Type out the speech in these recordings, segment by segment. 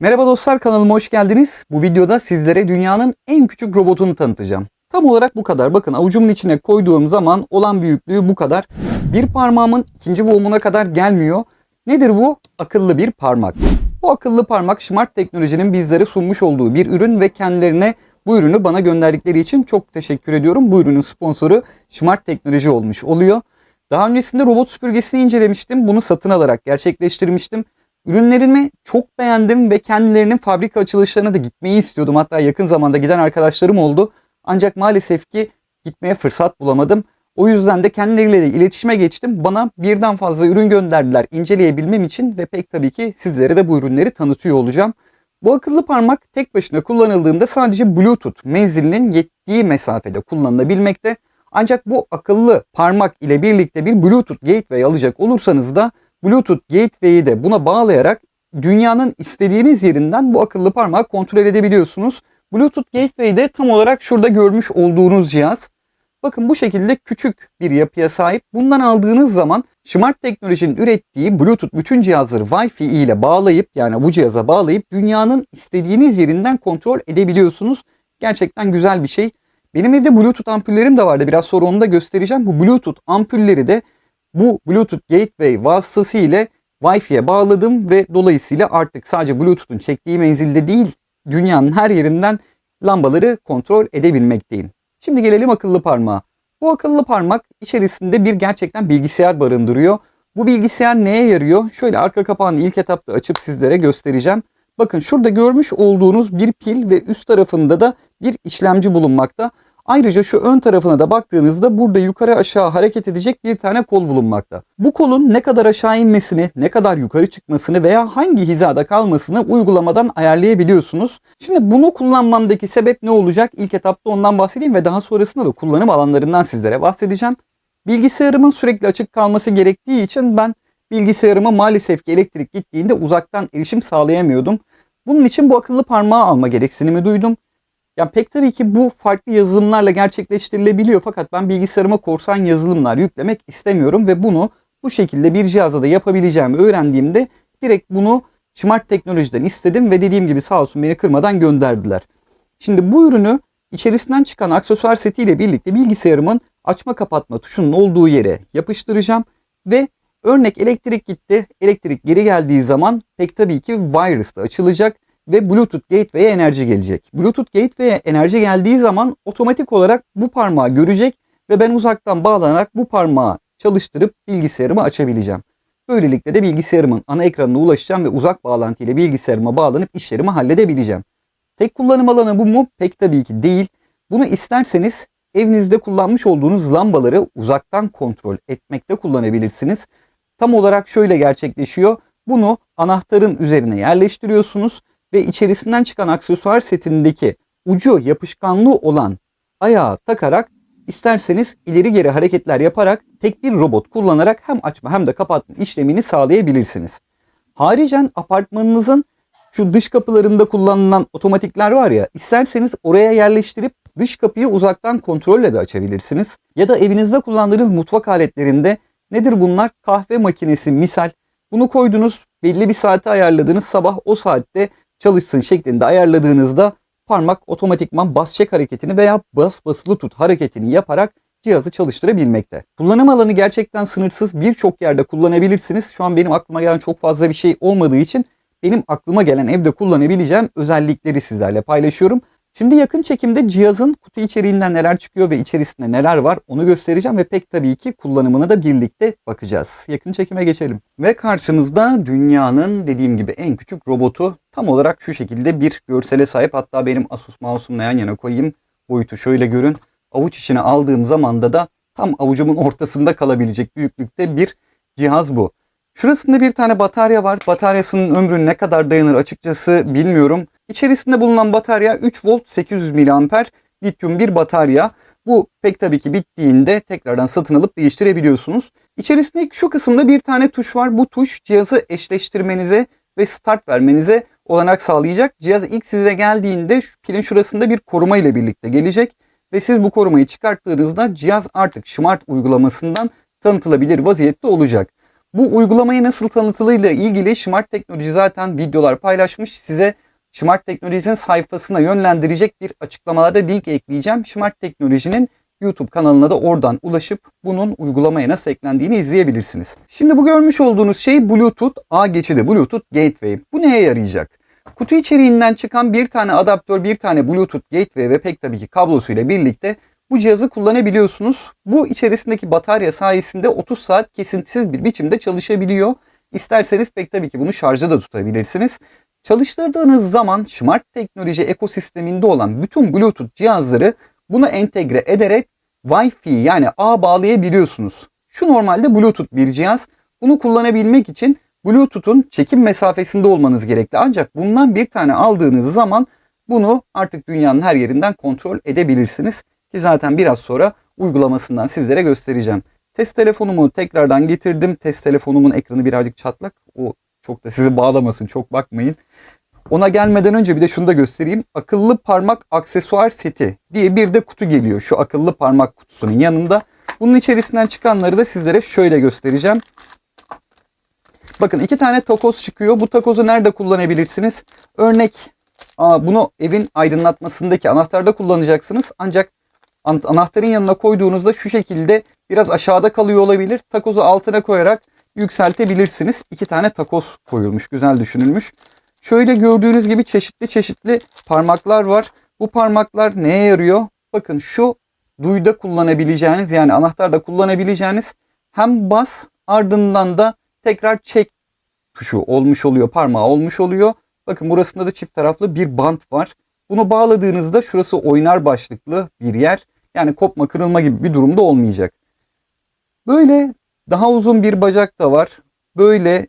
Merhaba dostlar kanalıma hoş geldiniz. Bu videoda sizlere dünyanın en küçük robotunu tanıtacağım. Tam olarak bu kadar. Bakın avucumun içine koyduğum zaman olan büyüklüğü bu kadar. Bir parmağımın ikinci boğumuna kadar gelmiyor. Nedir bu? Akıllı bir parmak. Bu akıllı parmak Smart Teknoloji'nin bizlere sunmuş olduğu bir ürün ve kendilerine bu ürünü bana gönderdikleri için çok teşekkür ediyorum. Bu ürünün sponsoru Smart Teknoloji olmuş oluyor. Daha öncesinde robot süpürgesini incelemiştim. Bunu satın alarak gerçekleştirmiştim. Ürünlerimi çok beğendim ve kendilerinin fabrika açılışlarına da gitmeyi istiyordum. Hatta yakın zamanda giden arkadaşlarım oldu. Ancak maalesef ki gitmeye fırsat bulamadım. O yüzden de kendileriyle de iletişime geçtim. Bana birden fazla ürün gönderdiler inceleyebilmem için ve pek tabii ki sizlere de bu ürünleri tanıtıyor olacağım. Bu akıllı parmak tek başına kullanıldığında sadece Bluetooth menzilinin yettiği mesafede kullanılabilmekte. Ancak bu akıllı parmak ile birlikte bir Bluetooth gateway alacak olursanız da Bluetooth gateway'i de buna bağlayarak dünyanın istediğiniz yerinden bu akıllı parmağı kontrol edebiliyorsunuz. Bluetooth gateway de tam olarak şurada görmüş olduğunuz cihaz. Bakın bu şekilde küçük bir yapıya sahip. Bundan aldığınız zaman Smart Teknoloji'nin ürettiği Bluetooth bütün cihazları Wi-Fi ile bağlayıp yani bu cihaza bağlayıp dünyanın istediğiniz yerinden kontrol edebiliyorsunuz. Gerçekten güzel bir şey. Benim evde Bluetooth ampullerim de vardı. Biraz sonra onu da göstereceğim. Bu Bluetooth ampulleri de bu Bluetooth Gateway vasıtası ile Wi-Fi'ye bağladım ve dolayısıyla artık sadece Bluetooth'un çektiği menzilde değil dünyanın her yerinden lambaları kontrol edebilmekteyim. Şimdi gelelim akıllı parmağa. Bu akıllı parmak içerisinde bir gerçekten bilgisayar barındırıyor. Bu bilgisayar neye yarıyor? Şöyle arka kapağını ilk etapta açıp sizlere göstereceğim. Bakın şurada görmüş olduğunuz bir pil ve üst tarafında da bir işlemci bulunmakta. Ayrıca şu ön tarafına da baktığınızda burada yukarı aşağı hareket edecek bir tane kol bulunmakta. Bu kolun ne kadar aşağı inmesini, ne kadar yukarı çıkmasını veya hangi hizada kalmasını uygulamadan ayarlayabiliyorsunuz. Şimdi bunu kullanmamdaki sebep ne olacak? İlk etapta ondan bahsedeyim ve daha sonrasında da kullanım alanlarından sizlere bahsedeceğim. Bilgisayarımın sürekli açık kalması gerektiği için ben bilgisayarıma maalesef ki elektrik gittiğinde uzaktan erişim sağlayamıyordum. Bunun için bu akıllı parmağı alma gereksinimi duydum. Yani pek tabii ki bu farklı yazılımlarla gerçekleştirilebiliyor fakat ben bilgisayarıma korsan yazılımlar yüklemek istemiyorum ve bunu bu şekilde bir cihazda da yapabileceğimi öğrendiğimde direkt bunu Smart Teknoloji'den istedim ve dediğim gibi sağ olsun beni kırmadan gönderdiler. Şimdi bu ürünü içerisinden çıkan aksesuar setiyle birlikte bilgisayarımın açma kapatma tuşunun olduğu yere yapıştıracağım ve örnek elektrik gitti. Elektrik geri geldiği zaman pek tabii ki wireless da açılacak ve Bluetooth Gateway'e enerji gelecek. Bluetooth Gateway'e enerji geldiği zaman otomatik olarak bu parmağı görecek ve ben uzaktan bağlanarak bu parmağı çalıştırıp bilgisayarımı açabileceğim. Böylelikle de bilgisayarımın ana ekranına ulaşacağım ve uzak bağlantı ile bilgisayarıma bağlanıp işlerimi halledebileceğim. Tek kullanım alanı bu mu? Pek tabii ki değil. Bunu isterseniz evinizde kullanmış olduğunuz lambaları uzaktan kontrol etmekte kullanabilirsiniz. Tam olarak şöyle gerçekleşiyor. Bunu anahtarın üzerine yerleştiriyorsunuz ve içerisinden çıkan aksesuar setindeki ucu yapışkanlı olan ayağı takarak isterseniz ileri geri hareketler yaparak tek bir robot kullanarak hem açma hem de kapatma işlemini sağlayabilirsiniz. Haricen apartmanınızın şu dış kapılarında kullanılan otomatikler var ya isterseniz oraya yerleştirip dış kapıyı uzaktan kontrolle de açabilirsiniz. Ya da evinizde kullandığınız mutfak aletlerinde nedir bunlar? Kahve makinesi misal. Bunu koydunuz belli bir saate ayarladığınız sabah o saatte çalışsın şeklinde ayarladığınızda parmak otomatikman bas çek hareketini veya bas basılı tut hareketini yaparak cihazı çalıştırabilmekte. Kullanım alanı gerçekten sınırsız birçok yerde kullanabilirsiniz. Şu an benim aklıma gelen çok fazla bir şey olmadığı için benim aklıma gelen evde kullanabileceğim özellikleri sizlerle paylaşıyorum. Şimdi yakın çekimde cihazın kutu içeriğinden neler çıkıyor ve içerisinde neler var onu göstereceğim ve pek tabii ki kullanımına da birlikte bakacağız. Yakın çekime geçelim. Ve karşımızda dünyanın dediğim gibi en küçük robotu tam olarak şu şekilde bir görsele sahip. Hatta benim Asus mouse'umla yan yana koyayım. Boyutu şöyle görün. Avuç içine aldığım zamanda da tam avucumun ortasında kalabilecek büyüklükte bir cihaz bu. Şurasında bir tane batarya var. Bataryasının ömrü ne kadar dayanır açıkçası bilmiyorum. İçerisinde bulunan batarya 3 volt 800 mAh lityum bir batarya. Bu pek tabii ki bittiğinde tekrardan satın alıp değiştirebiliyorsunuz. İçerisindeki şu kısımda bir tane tuş var. Bu tuş cihazı eşleştirmenize ve start vermenize olanak sağlayacak. Cihaz ilk size geldiğinde şu pilin şurasında bir koruma ile birlikte gelecek. Ve siz bu korumayı çıkarttığınızda cihaz artık Smart uygulamasından tanıtılabilir vaziyette olacak. Bu uygulamayı nasıl tanıtılığıyla ilgili Smart Teknoloji zaten videolar paylaşmış. Size Smart Teknoloji'nin sayfasına yönlendirecek bir açıklamalarda link ekleyeceğim. Smart Teknoloji'nin YouTube kanalına da oradan ulaşıp bunun uygulamaya nasıl eklendiğini izleyebilirsiniz. Şimdi bu görmüş olduğunuz şey Bluetooth A geçidi, Bluetooth Gateway. Bu neye yarayacak? Kutu içeriğinden çıkan bir tane adaptör, bir tane Bluetooth Gateway ve pek tabii ki kablosuyla birlikte bu cihazı kullanabiliyorsunuz. Bu içerisindeki batarya sayesinde 30 saat kesintisiz bir biçimde çalışabiliyor. İsterseniz pek tabii ki bunu şarjda da tutabilirsiniz. Çalıştırdığınız zaman Smart Teknoloji ekosisteminde olan bütün Bluetooth cihazları bunu entegre ederek Wi-Fi yani ağ bağlayabiliyorsunuz. Şu normalde Bluetooth bir cihaz. Bunu kullanabilmek için Bluetooth'un çekim mesafesinde olmanız gerekli. Ancak bundan bir tane aldığınız zaman bunu artık dünyanın her yerinden kontrol edebilirsiniz. Ki zaten biraz sonra uygulamasından sizlere göstereceğim. Test telefonumu tekrardan getirdim. Test telefonumun ekranı birazcık çatlak. O çok da sizi bağlamasın çok bakmayın. Ona gelmeden önce bir de şunu da göstereyim. Akıllı parmak aksesuar seti diye bir de kutu geliyor. Şu akıllı parmak kutusunun yanında. Bunun içerisinden çıkanları da sizlere şöyle göstereceğim. Bakın iki tane takoz çıkıyor. Bu takozu nerede kullanabilirsiniz? Örnek bunu evin aydınlatmasındaki anahtarda kullanacaksınız. Ancak anahtarın yanına koyduğunuzda şu şekilde biraz aşağıda kalıyor olabilir. Takozu altına koyarak yükseltebilirsiniz. İki tane takoz koyulmuş. Güzel düşünülmüş. Şöyle gördüğünüz gibi çeşitli çeşitli parmaklar var. Bu parmaklar neye yarıyor? Bakın şu duyda kullanabileceğiniz yani anahtarda kullanabileceğiniz hem bas ardından da tekrar çek tuşu olmuş oluyor. Parmağı olmuş oluyor. Bakın burasında da çift taraflı bir bant var. Bunu bağladığınızda şurası oynar başlıklı bir yer. Yani kopma kırılma gibi bir durumda olmayacak. Böyle daha uzun bir bacak da var. Böyle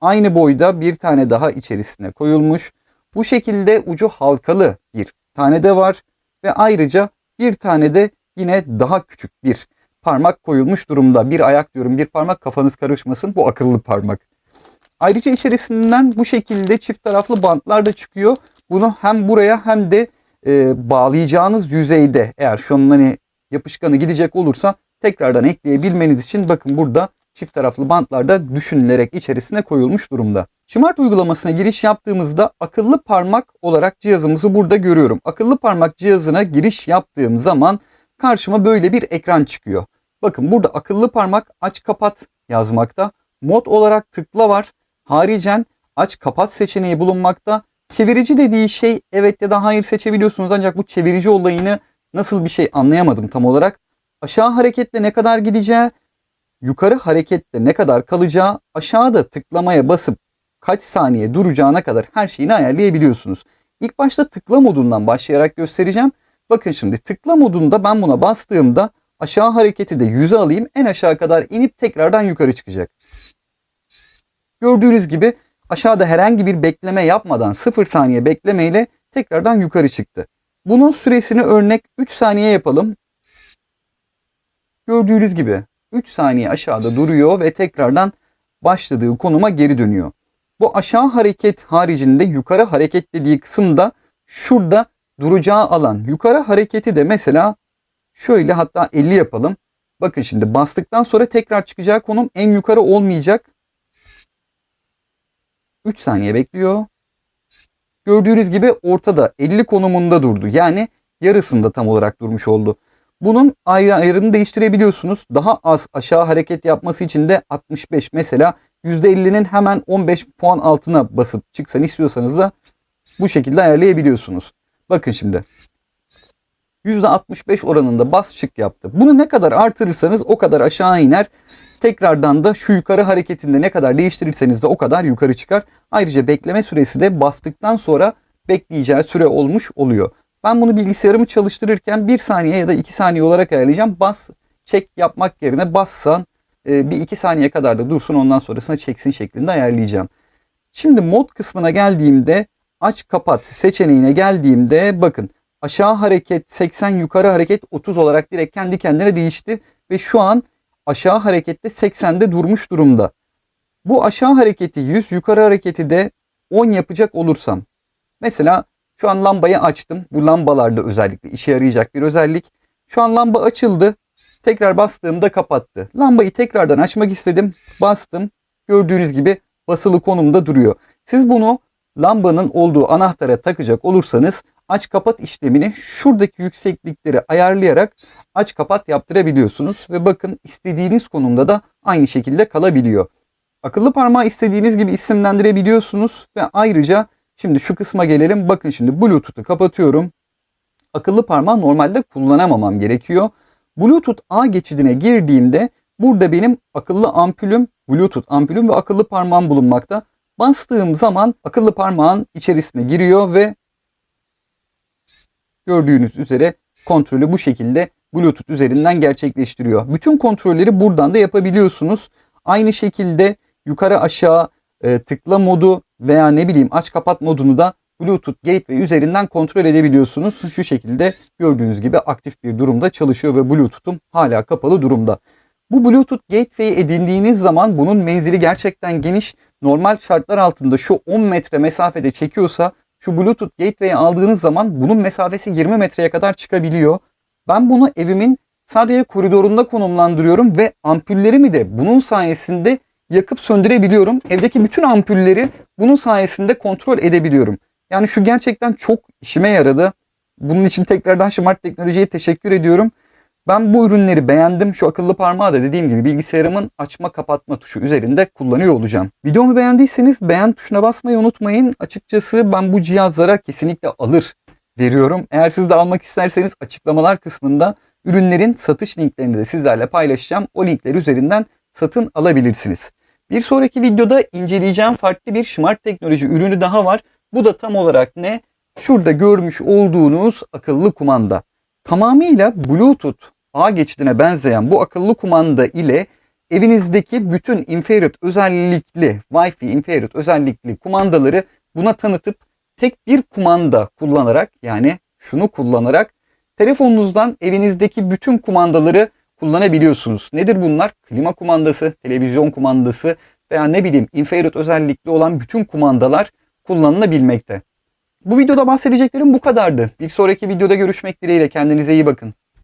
aynı boyda bir tane daha içerisine koyulmuş. Bu şekilde ucu halkalı bir tane de var. Ve ayrıca bir tane de yine daha küçük bir parmak koyulmuş durumda. Bir ayak diyorum bir parmak kafanız karışmasın bu akıllı parmak. Ayrıca içerisinden bu şekilde çift taraflı bantlar da çıkıyor. Bunu hem buraya hem de e, bağlayacağınız yüzeyde eğer şu an hani yapışkanı gidecek olursa tekrardan ekleyebilmeniz için bakın burada çift taraflı bantlar da düşünülerek içerisine koyulmuş durumda. Smart uygulamasına giriş yaptığımızda akıllı parmak olarak cihazımızı burada görüyorum. Akıllı parmak cihazına giriş yaptığım zaman karşıma böyle bir ekran çıkıyor. Bakın burada akıllı parmak aç kapat yazmakta. Mod olarak tıkla var. Haricen aç kapat seçeneği bulunmakta. Çevirici dediği şey evet ya da hayır seçebiliyorsunuz ancak bu çevirici olayını nasıl bir şey anlayamadım tam olarak. Aşağı hareketle ne kadar gideceği, yukarı hareketle ne kadar kalacağı, aşağıda tıklamaya basıp kaç saniye duracağına kadar her şeyini ayarlayabiliyorsunuz. İlk başta tıkla modundan başlayarak göstereceğim. Bakın şimdi tıkla modunda ben buna bastığımda aşağı hareketi de 100'e alayım. En aşağı kadar inip tekrardan yukarı çıkacak. Gördüğünüz gibi aşağıda herhangi bir bekleme yapmadan 0 saniye beklemeyle tekrardan yukarı çıktı. Bunun süresini örnek 3 saniye yapalım. Gördüğünüz gibi 3 saniye aşağıda duruyor ve tekrardan başladığı konuma geri dönüyor. Bu aşağı hareket haricinde yukarı hareket dediği kısımda şurada duracağı alan. Yukarı hareketi de mesela şöyle hatta 50 yapalım. Bakın şimdi bastıktan sonra tekrar çıkacağı konum en yukarı olmayacak. 3 saniye bekliyor. Gördüğünüz gibi ortada 50 konumunda durdu. Yani yarısında tam olarak durmuş oldu. Bunun ayarını değiştirebiliyorsunuz. Daha az aşağı hareket yapması için de 65 mesela %50'nin hemen 15 puan altına basıp çıksan istiyorsanız da bu şekilde ayarlayabiliyorsunuz. Bakın şimdi. %65 oranında bas çık yaptı. Bunu ne kadar artırırsanız o kadar aşağı iner. Tekrardan da şu yukarı hareketinde ne kadar değiştirirseniz de o kadar yukarı çıkar. Ayrıca bekleme süresi de bastıktan sonra bekleyeceği süre olmuş oluyor. Ben bunu bilgisayarımı çalıştırırken 1 saniye ya da 2 saniye olarak ayarlayacağım. Bas çek yapmak yerine bassan e, bir 2 saniye kadar da dursun ondan sonrasında çeksin şeklinde ayarlayacağım. Şimdi mod kısmına geldiğimde aç kapat seçeneğine geldiğimde bakın aşağı hareket 80 yukarı hareket 30 olarak direkt kendi kendine değişti ve şu an aşağı harekette 80'de durmuş durumda. Bu aşağı hareketi 100 yukarı hareketi de 10 yapacak olursam mesela şu an lambayı açtım. Bu lambalarda özellikle işe yarayacak bir özellik. Şu an lamba açıldı. Tekrar bastığımda kapattı. Lambayı tekrardan açmak istedim. Bastım. Gördüğünüz gibi basılı konumda duruyor. Siz bunu lambanın olduğu anahtara takacak olursanız aç kapat işlemini şuradaki yükseklikleri ayarlayarak aç kapat yaptırabiliyorsunuz ve bakın istediğiniz konumda da aynı şekilde kalabiliyor. Akıllı parmağı istediğiniz gibi isimlendirebiliyorsunuz ve ayrıca şimdi şu kısma gelelim. Bakın şimdi Bluetooth'u kapatıyorum. Akıllı parmağı normalde kullanamamam gerekiyor. Bluetooth A geçidine girdiğimde burada benim akıllı ampulüm, Bluetooth ampulüm ve akıllı parmağım bulunmakta. Bastığım zaman akıllı parmağın içerisine giriyor ve gördüğünüz üzere kontrolü bu şekilde Bluetooth üzerinden gerçekleştiriyor. Bütün kontrolleri buradan da yapabiliyorsunuz. Aynı şekilde yukarı aşağı e, tıkla modu veya ne bileyim aç kapat modunu da Bluetooth Gateway üzerinden kontrol edebiliyorsunuz. Şu şekilde gördüğünüz gibi aktif bir durumda çalışıyor ve Bluetooth'um hala kapalı durumda. Bu Bluetooth Gateway edindiğiniz zaman bunun menzili gerçekten geniş. Normal şartlar altında şu 10 metre mesafede çekiyorsa şu Bluetooth Gateway'i aldığınız zaman bunun mesafesi 20 metreye kadar çıkabiliyor. Ben bunu evimin sadece koridorunda konumlandırıyorum ve ampullerimi de bunun sayesinde yakıp söndürebiliyorum. Evdeki bütün ampulleri bunun sayesinde kontrol edebiliyorum. Yani şu gerçekten çok işime yaradı. Bunun için tekrardan Smart Teknoloji'ye teşekkür ediyorum. Ben bu ürünleri beğendim. Şu akıllı parmağı da dediğim gibi bilgisayarımın açma kapatma tuşu üzerinde kullanıyor olacağım. Videomu beğendiyseniz beğen tuşuna basmayı unutmayın. Açıkçası ben bu cihazlara kesinlikle alır veriyorum. Eğer siz de almak isterseniz açıklamalar kısmında ürünlerin satış linklerini de sizlerle paylaşacağım. O linkler üzerinden satın alabilirsiniz. Bir sonraki videoda inceleyeceğim farklı bir smart teknoloji ürünü daha var. Bu da tam olarak ne? Şurada görmüş olduğunuz akıllı kumanda. Tamamıyla Bluetooth ağ geçidine benzeyen bu akıllı kumanda ile evinizdeki bütün infrared özellikli Wi-Fi infrared özellikli kumandaları buna tanıtıp tek bir kumanda kullanarak yani şunu kullanarak telefonunuzdan evinizdeki bütün kumandaları kullanabiliyorsunuz. Nedir bunlar? Klima kumandası, televizyon kumandası veya ne bileyim infrared özellikli olan bütün kumandalar kullanılabilmekte. Bu videoda bahsedeceklerim bu kadardı. Bir sonraki videoda görüşmek dileğiyle kendinize iyi bakın.